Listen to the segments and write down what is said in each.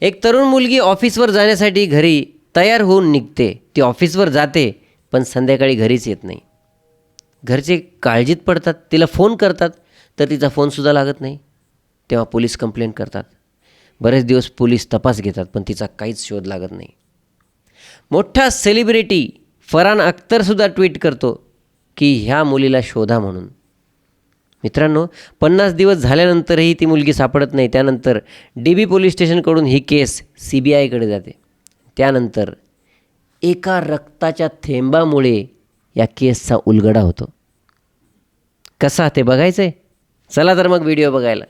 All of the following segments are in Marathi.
एक तरुण मुलगी ऑफिसवर जाण्यासाठी घरी तयार होऊन निघते. ती ऑफिसवर जाते पण संध्याकाळी घरीच येत नाही. घरचे काळजीत पडतात तिला फोन करतात तर तिचा फोनसुद्धा लागत नाही. तेव्हा पोलीस कंप्लेंट करतात. बरेच दिवस पोलीस तपास घेतात पण तिचा काहीच शोध लागत नाही. मोठा सेलिब्रिटी फरहान अख्तरसुद्धा ट्विट करतो की ह्या मुलीला शोधा म्हणून. मित्रांनो पन्नास दिवस झाल्यानंतरही ती मुलगी सापडत नाही. त्यानंतर डी बी पोलीस स्टेशनकडून ही केस सी बी आयकडे जाते. त्यानंतर एका रक्ताच्या थेंबामुळे या केसचा उलगडा होतो. कसा ते बघायचं आहे चला तर मग व्हिडिओ बघायला.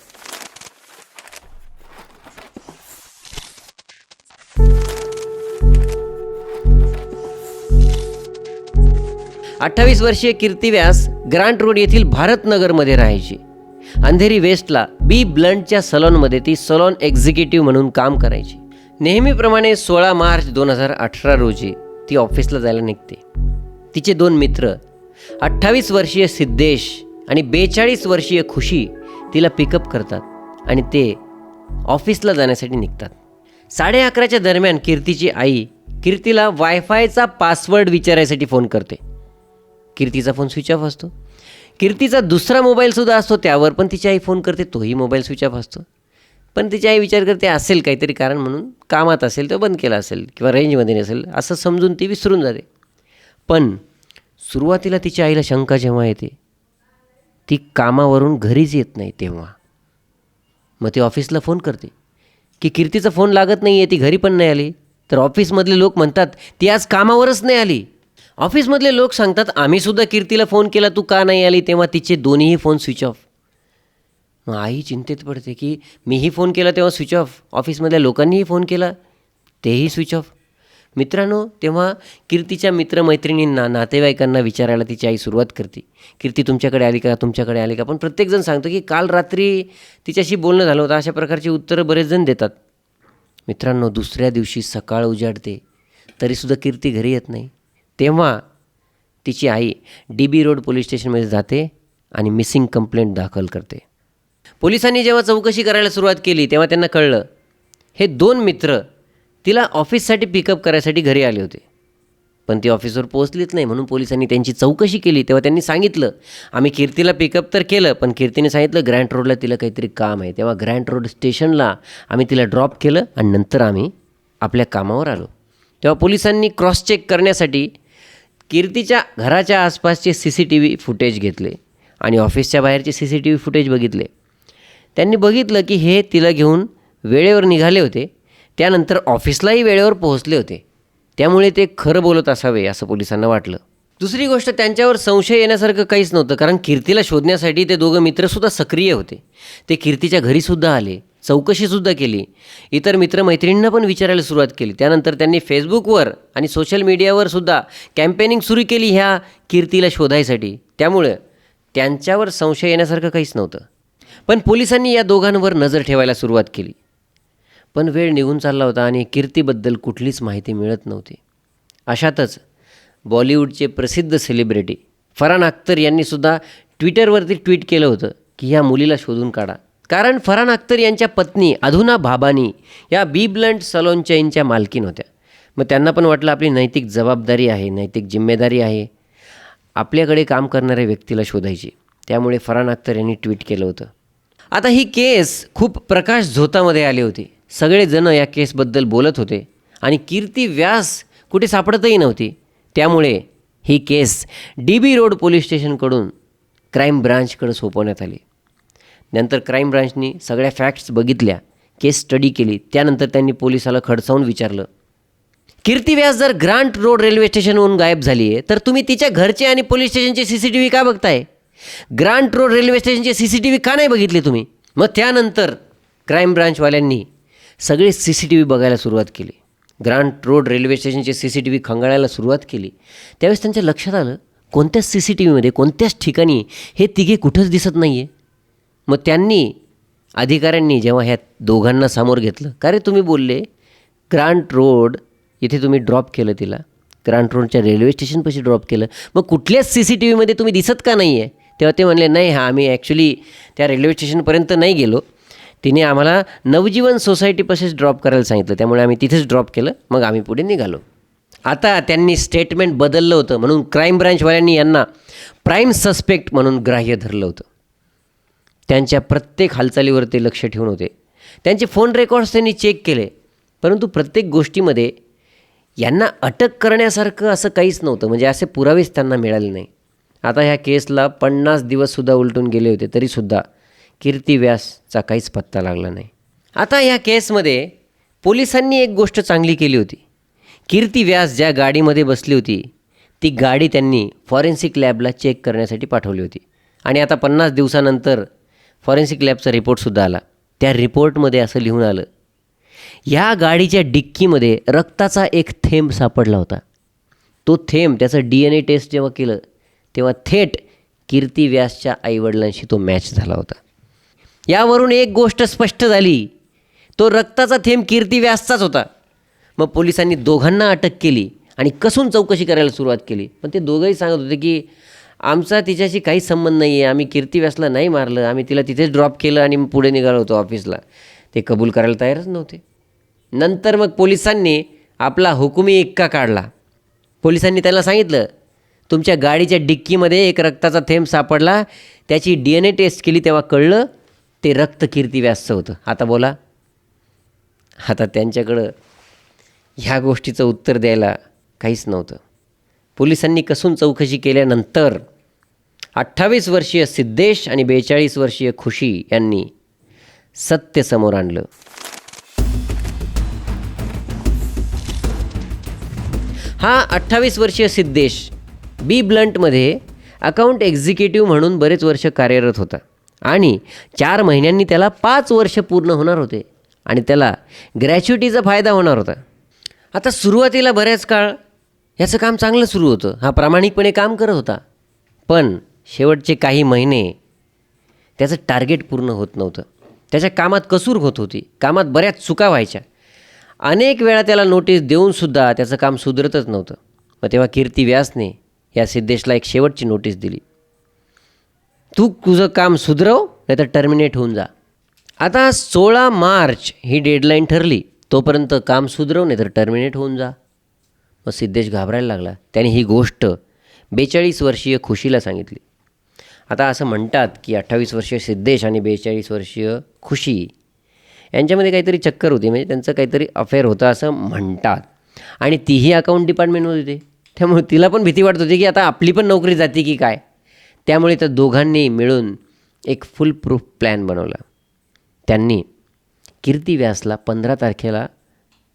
अठ्ठावीस वर्षीय कीर्ती व्यास ग्रांट रोड येथील भारतनगरमध्ये राहायची. अंधेरी वेस्टला बी ब्लंटच्या सलॉनमध्ये ती सलॉन एक्झिक्युटिव्ह म्हणून काम करायची. नेहमीप्रमाणे सोळा मार्च दोन हजार अठरा रोजी ती ऑफिसला जायला निघते. तिचे दोन मित्र अठ्ठावीस वर्षीय सिद्धेश आणि बेचाळीस वर्षीय खुशी तिला पिकअप करतात आणि ते ऑफिसला जाण्यासाठी निघतात. साडे अकराच्या दरम्यान कीर्तीची आई कीर्तीला वायफायचा पासवर्ड विचारायसाठी फोन करते. कीर्तीचा फोन स्विच ऑफ असतो. कीर्तीचा दुसरा मोबाईलसुद्धा असतो त्यावर पण तिची आई फोन करते तोही मोबाईल स्विच ऑफ असतो. पण तिची आई विचार करते असेल काहीतरी कारण म्हणून कामात असेल तो बंद केला असेल किंवा रेंजमध्ये नसेल असं समजून ती विसरून जाते. पण सुरुवातीला तिच्या आईला शंका जेव्हा येते ती कामावरून घरीच येत नाही तेव्हा. मग ती ऑफिसला फोन करते की कीर्तीचा फोन लागत नाही आहे ती घरी पण नाही आली. तर ऑफिसमधले लोक म्हणतात ती आज कामावरच नाही आली. ऑफिसमधले लोक सांगतात आम्हीसुद्धा कीर्तीला फोन केला तू का नाही आली? तेव्हा तिचे दोन्हीही फोन स्विच ऑफ. मग आई चिंतेत पडते की मीही फोन केला तेव्हा स्विच ऑफ. ऑफिसमधल्या लोकांनीही फोन केला तेही स्विच ऑफ. मित्रांनो तेव्हा कीर्तीच्या मित्रमैत्रिणींना नातेवाईकांना विचारायला तिची आई सुरुवात करते. कीर्ती तुमच्याकडे आली का? तुमच्याकडे आली का? पण प्रत्येकजण सांगतो की काल रात्री तिच्याशी बोलणं झालं होतं. अशा प्रकारची उत्तरं बरेच जण देतात. मित्रांनो दुसऱ्या दिवशी सकाळ उजाडते. तरीसुद्धा कीर्ती घरी येत नाही. तेव्हा तिची आई डी बी रोड पोलीस स्टेशनमध्ये जाते आणि मिसिंग कंप्लेंट दाखल करते. पोलिसांनी जेव्हा चौकशी करायला सुरुवात केली तेव्हा त्यांना कळलं हे दोन मित्र तिला ऑफिससाठी पिकअप करायसाठी घरी आले होते. पण ती ऑफिसवर पोहोचलीच नाही म्हणून पोलिसांनी त्यांची चौकशी केली. तेव्हा त्यांनी सांगितलं आम्ही कीर्तीला पिकअप तर केलं पण कीर्तीने सांगितलं ग्रँड रोडला तिला काहीतरी काम आहे. तेव्हा ग्रँड रोड स्टेशनला आम्ही तिला ड्रॉप केलं आणि नंतर आम्ही आपल्या कामावर आलो. तेव्हा पोलिसांनी क्रॉस चेक करण्यासाठी कीर्तीच्या घराच्या आसपासचे C C T V footage घेतले आणि ऑफिसच्या बाहेरचे C C T V footage बघितले. त्यांनी बघितलं की हे तिला घेऊन वेळेवर निघाले होते त्यानंतर ऑफिसलाही वेळेवर पोहोचले होते. त्यामुळे ते खरं बोलत असावे असं पोलिसांना वाटलं. दुसरी गोष्ट त्यांच्यावर संशय येण्यासारखं काहीच नव्हतं. कारण कीर्तीला शोधण्यासाठी ते दोघं मित्रसुद्धा सक्रिय होते. ते कीर्तीच्या घरीसुद्धा आले चौकशीसुद्धा केली. इतर मित्रमैत्रिणींना पण विचारायला सुरुवात केली. त्यानंतर त्यांनी फेसबुकवर आणि सोशल मीडियावर सुद्धा कॅम्पेनिंग सुरू केली ह्या कीर्तीला शोधायसाठी. त्यामुळं त्यांच्यावर संशय येण्यासारखं काहीच नव्हतं. पण पोलिसांनी या दोघांवर नजर ठेवायला सुरुवात केली. पण वेळ निघून चालला होता आणि कीर्तीबद्दल कुठलीच माहिती मिळत नव्हती. अशातच बॉलिवूडचे प्रसिद्ध सेलिब्रिटी फरान अख्तर यांनीसुद्धा ट्विटरवरती ट्विट केलं होतं की ह्या मुलीला शोधून काढा. कारण फरान अख्तर यांच्या पत्नी अधुना भाबानी या बी ब्लंट सलोन चेनच्या मालकीन होत्या. मग त्यांना पण वाटलं आपली नैतिक जबाबदारी आहे नैतिक जिम्मेदारी आहे. आपल्याकडे काम करणाऱ्या व्यक्तीला शोधायची. त्यामुळे फरान अख्तर यांनी ट्विट केलं होतं. आता ही केस खूप प्रकाश झोतामध्ये आली होती. सगळेजणं या केसबद्दल बोलत होते. आणि कीर्ती व्यास कुठे सापडतही नव्हती. त्यामुळे ही case D B road police स्टेशनकडून crime ब्रांचकडे सोपवण्यात आली. नंतर क्राईम ब्रांचनी सगळ्या फॅक्ट्स बघितल्या केस स्टडी केली त्यानंतर त्यांनी पोलिसाला खडसावून विचारलं कीर्ती व्यास जर ग्रांट रोड रेल्वे स्टेशनवरून गायब झाली आहे तर तुम्ही तिच्या घरचे आणि पोलीस स्टेशनचे सी सी टी व्ही का बघताय? ग्रांट रोड रेल्वे स्टेशनचे सी सी टी व्ही का नाही बघितले तुम्ही? मग त्यानंतर क्राईम ब्रांचवाल्यांनी सगळे सी सी टी व्ही बघायला सुरुवात केली. ग्रांट रोड रेल्वे स्टेशनचे सी सी टी व्ही खंगाळायला सुरुवात केली. त्यावेळेस त्यांच्या लक्षात आलं कोणत्याच सी सी टी व्हीमध्ये कोणत्याच ठिकाणी हे तिघे कुठंच दिसत नाही आहे मग त्यांनी अधिकाऱ्यांनी जेव्हा ह्या दोघांना समोर घेतलं का रे तुम्ही बोलले ग्रांट रोड इथे तुम्ही ड्रॉप केलं तिला. ग्रांट रोडच्या रेल्वे स्टेशनपाशी ड्रॉप केलं. मग कुठल्याच सी सी टी व्हीमध्ये तुम्ही दिसत का नाही आहे तेव्हा ते म्हणले नाही हा आम्ही ॲक्च्युली त्या रेल्वे स्टेशनपर्यंत नाही गेलो. तिने आम्हाला नवजीवन सोसायटीपाशीच ड्रॉप करायला सांगितलं. त्यामुळे आम्ही तिथेच ड्रॉप केलं. मग आम्ही पुढे निघालो. आता त्यांनी स्टेटमेंट बदललं होतं म्हणून क्राईम ब्रँचवाल्यांनी यांना प्राईम सस्पेक्ट म्हणून ग्राह्य धरलं होतं. त्यांच्या प्रत्येक हालचालीवर ते लक्ष ठेवून होते. त्यांचे फोन रेकॉर्ड्स त्यांनी चेक केले. परंतु प्रत्येक गोष्टीमध्ये यांना अटक करण्यासारखं असं काहीच नव्हतं. म्हणजे असे पुरावेच त्यांना मिळाले नाही. आता ह्या केसला पन्नास दिवससुद्धा उलटून गेले होते. तरीसुद्धा कीर्ती व्यासचा काहीच पत्ता लागला नाही. आता ह्या केसमध्ये पोलिसांनी एक गोष्ट चांगली केली होती. कीर्ती व्यास ज्या गाडीमध्ये बसली होती ती गाडी त्यांनी फॉरेन्सिक लॅबला चेक करण्यासाठी पाठवली होती. आणि आता पन्नास दिवसानंतर फॉरेन्सिक लॅबचा रिपोर्टसुद्धा आला. त्या रिपोर्टमध्ये असं लिहून आलं ह्या गाडीच्या डिक्कीमध्ये रक्ताचा एक थेंब सापडला होता. तो थेंब त्याचं डी एन ए टेस्ट जेव्हा केलं तेव्हा थेट कीर्ती व्यासच्या आईवडिलांशी तो मॅच झाला होता. यावरून एक गोष्ट स्पष्ट झाली. तो रक्ताचा थेंब कीर्ती व्यासचाच होता. मग पोलिसांनी दोघांना अटक केली आणि कसून चौकशी करायला सुरुवात केली. पण ते दोघंही सांगत होते की आमचा तिच्याशी काही संबंध नाही आहे आम्ही कीर्ती व्यासला नाही मारलं. आम्ही तिला तिथेच ड्रॉप केलं आणि पुढे निघालो होतो ऑफिसला ते कबूल करायला तयारच नव्हते. नंतर मग पोलिसांनी आपला हुकुमी एक्का काढला. पोलिसांनी त्यांना सांगितलं तुमच्या गाडीच्या डिक्कीमध्ये एक रक्ताचा थेंब सापडला. त्याची डी एन ए टेस्ट केली तेव्हा कळलं ते रक्त कीर्ती व्यासचं होतं. आता बोला. आता त्यांच्याकडं ह्या गोष्टीचं उत्तर द्यायला काहीच नव्हतं. पोलिसांनी कसून चौकशी केल्यानंतर अठ्ठावीस वर्षीय सिद्धेश आणि बेचाळीस वर्षीय खुशी यांनी सत्य समोर आणलं. हा अठ्ठावीस वर्षीय सिद्धेश बी ब्लंटमध्ये अकाउंट एक्झिक्युटिव्ह म्हणून बरेच वर्ष कार्यरत होता. आणि चार महिन्यांनी त्याला पाच वर्ष पूर्ण होणार होते. आणि त्याला ग्रॅच्युटीचा फायदा होणार होता. आता सुरुवातीला बऱ्याच काळ याचं काम चांगलं सुरू होतं. हा प्रामाणिकपणे काम करत होता. पण शेवटचे काही महिने त्याचं टार्गेट पूर्ण होत नव्हतं. त्याच्या कामात कसूर होत होती. कामात बऱ्याच चुका व्हायच्या. अनेक वेळा त्याला नोटीस देऊनसुद्धा त्याचं काम सुधरतच नव्हतं. मग तेव्हा कीर्ती व्यासने या सिद्धेशला एक शेवटची नोटीस दिली. तू तुझं काम सुधरव नाही तर टर्मिनेट होऊन जा. आता सोळा मार्च ही डेडलाईन ठरली तोपर्यंत काम सुधरव नाही तर टर्मिनेट होऊन जा. मग सिद्धेश घाबरायला लागला. त्याने ही गोष्ट बेचाळीस वर्षीय खुशीला सांगितली. आता असं म्हणतात की अठ्ठावीस वर्षीय सिद्धेश आणि बेचाळीस वर्षीय खुशी यांच्यामध्ये काहीतरी चक्कर होती म्हणजे त्यांचं काहीतरी अफेअर होतं असं म्हणतात. आणि तीही अकाउंट डिपार्टमेंटमध्ये होती. त्यामुळे तिला पण भीती वाटत होती की आता आपली पण नोकरी जाते की काय? त्यामुळे त्या दोघांनी मिळून एक फुल प्रूफ प्लॅन बनवला. त्यांनी कीर्ती व्यासला पंधरा तारखेला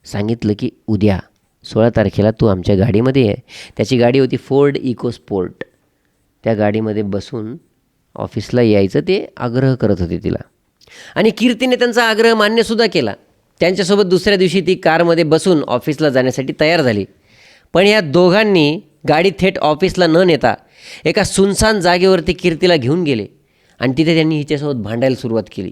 सांगितलं की उद्या सोळा तारखेला तू आमच्या गाडीमध्ये आहे त्याची गाडी होती फोर्ड इकोस्पोर्ट त्या गाडीमध्ये बसून ऑफिसला यायचं ते आग्रह करत होते तिला. आणि कीर्तीने त्यांचा आग्रह मान्यसुद्धा केला. त्यांच्यासोबत दुसऱ्या दिवशी ती कारमध्ये बसून ऑफिसला जाण्यासाठी तयार झाली. पण या दोघांनी गाडी थेट ऑफिसला न नेता एका सुनसान जागेवरती कीर्तीला घेऊन गेले आणि तिथे त्यांनी हिच्यासोबत भांडायला सुरुवात केली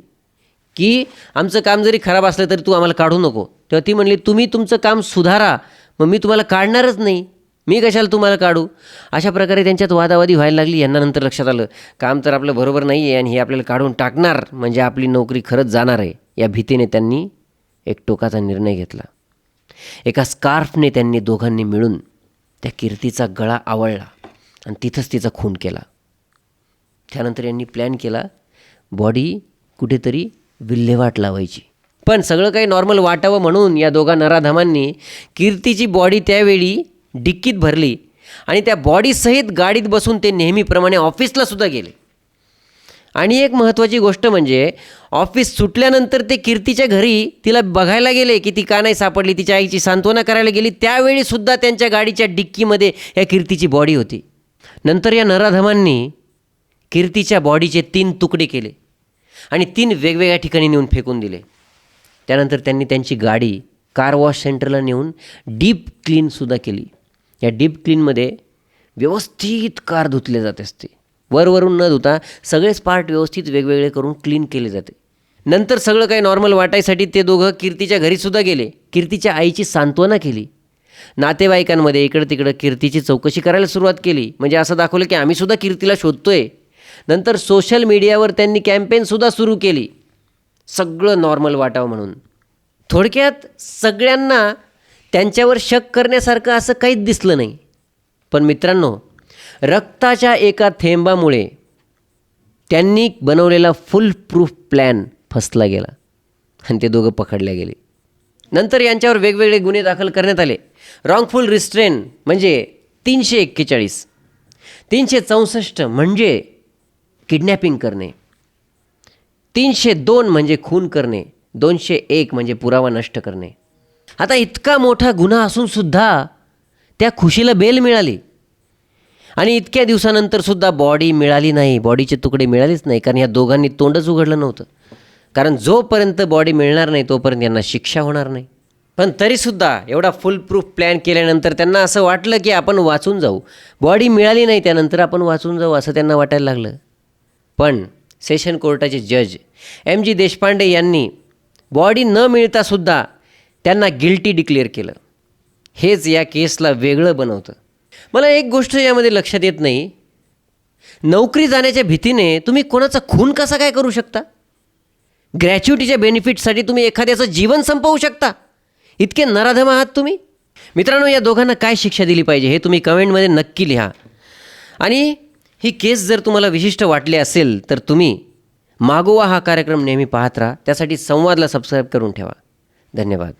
की आमचं काम जरी खराब असलं तरी तू आम्हाला काढू नको. तेव्हा ती म्हणली तुम्ही तुमचं काम सुधारा मग मी तुम्हाला काढणारच नाही. मी कशाला तुम्हाला काढू? अशा प्रकारे त्यांच्यात वादावादी व्हायला लागली. यांना नंतर लक्षात आलं काम तर आपलं बरोबर नाही आहे आणि हे आपल्याला काढून टाकणार म्हणजे आपली नोकरी खरंच जाणार आहे. या भीतीने त्यांनी एक टोकाचा निर्णय घेतला. एका स्कार्फने त्यांनी दोघांनी मिळून त्या कीर्तीचा गळा आवळला. आणि तिथंच तिचा खून केला. त्यानंतर यांनी प्लॅन केला बॉडी कुठेतरी विल्हेवाट लावायची. पण सगळं काही नॉर्मल वाटावं म्हणून या दोघा नराधमांनी कीर्तीची बॉडी त्यावेळी डिक्कीत भरली आणि त्या बॉडीसहित गाडीत बसून ते नेहमीप्रमाणे ऑफिसला सुद्धा गेले. आणि एक महत्त्वाची गोष्ट म्हणजे ऑफिस सुटल्यानंतर ते कीर्तीच्या घरी तिला बघायला गेले की ती का नाही सापडली तिच्या आईची सांत्वना करायला गेली त्यावेळीसुद्धा त्यांच्या गाडीच्या डिक्कीमध्ये या कीर्तीची बॉडी होती. नंतर या नराधमांनी कीर्तीच्या बॉडीचे तीन तुकडे केले आणि तीन वेगवेगळ्या ठिकाणी नेऊन फेकून दिले. त्यानंतर त्यांनी त्यांची गाडी कार वॉश सेंटरला नेऊन डीप क्लीनसुद्धा केली. या डीप क्लीनमध्ये व्यवस्थित कार धुतले जात असते. वरवरून न धुता सगळेच पार्ट व्यवस्थित वेगवेगळे करून क्लीन केले जाते. नंतर सगळं काही नॉर्मल वाटायसाठी ते दोघं कीर्तीच्या घरीसुद्धा गेले. कीर्तीच्या आईची सांत्वना केली. नातेवाईकांमध्ये इकडं तिकडं कीर्तीची चौकशी करायला सुरुवात केली. म्हणजे असं दाखवलं की आम्हीसुद्धा कीर्तीला कीर्तीला शोधतोय. नंतर सोशल मीडियावर त्यांनी कॅम्पेनसुद्धा सुरू केली. सगळं नॉर्मल वाटावं म्हणून. थोडक्यात सगळ्यांना त्यांच्यावर शक करण्यासारखं असं काहीच दिसलं नाही. पण मित्रांनो रक्ताच्या एका थेंबामुळे त्यांनी बनवलेला फुल प्रूफ प्लॅन फसला गेला. आणि ते दोघं पकडले गेले. नंतर यांच्यावर वेगवेगळे गुन्हे दाखल करण्यात आले. रॉंगफुल रिस्ट्रेन म्हणजे तीनशे एक्केचाळीस. तीनशे चौसष्ट म्हणजे किडनॅपिंग करणे. तीनशे दोन म्हणजे खून करणे. दोनशे एक म्हणजे पुरावा नष्ट करणे. आता इतका मोठा गुन्हा असूनसुद्धा त्या खुशीला बेल मिळाली. आणि इतक्या दिवसानंतरसुद्धा बॉडी मिळाली नाही. बॉडीचे तुकडे मिळालेच नाही. कारण या दोघांनी तोंडच उघडलं नव्हतं. कारण जोपर्यंत बॉडी मिळणार नाही तोपर्यंत यांना शिक्षा होणार नाही. पण तरीसुद्धा एवढा फुल प्रूफ प्लॅन केल्यानंतर त्यांना असं वाटलं की आपण वाचून जाऊ. बॉडी मिळाली नाही त्यानंतर आपण वाचून जाऊ असं त्यांना वाटायला लागलं. पण सेशन कोर्टाचे जज एम जी देशपांडे यांनी बॉडी न मिळतासुद्धा त्यांना गिल्टी डिक्लेअर केलं. हेच या केसला वेगळं बनवतं. मला एक गोष्ट यामध्ये लक्षात येत नाही. नोकरी जाण्याच्या भीतीने तुम्ही कोणाचा खून कसा काय करू शकता? ग्रॅच्युटीच्या बेनिफिटसाठी तुम्ही एखाद्याचं जीवन संपवू शकता. इतके नराधम आहात तुम्ही. मित्रांनो या दोघांना काय शिक्षा दिली पाहिजे हे तुम्ही कमेंटमध्ये नक्की लिहा. आणि ही केस जर तुम्हाला विशिष्ट वाटली असेल तर तुम्ही मागोवा हा कार्यक्रम नेहमी पाहत राहा. त्यासाठी संवादला सबस्क्राईब करून ठेवा. धन्यवाद.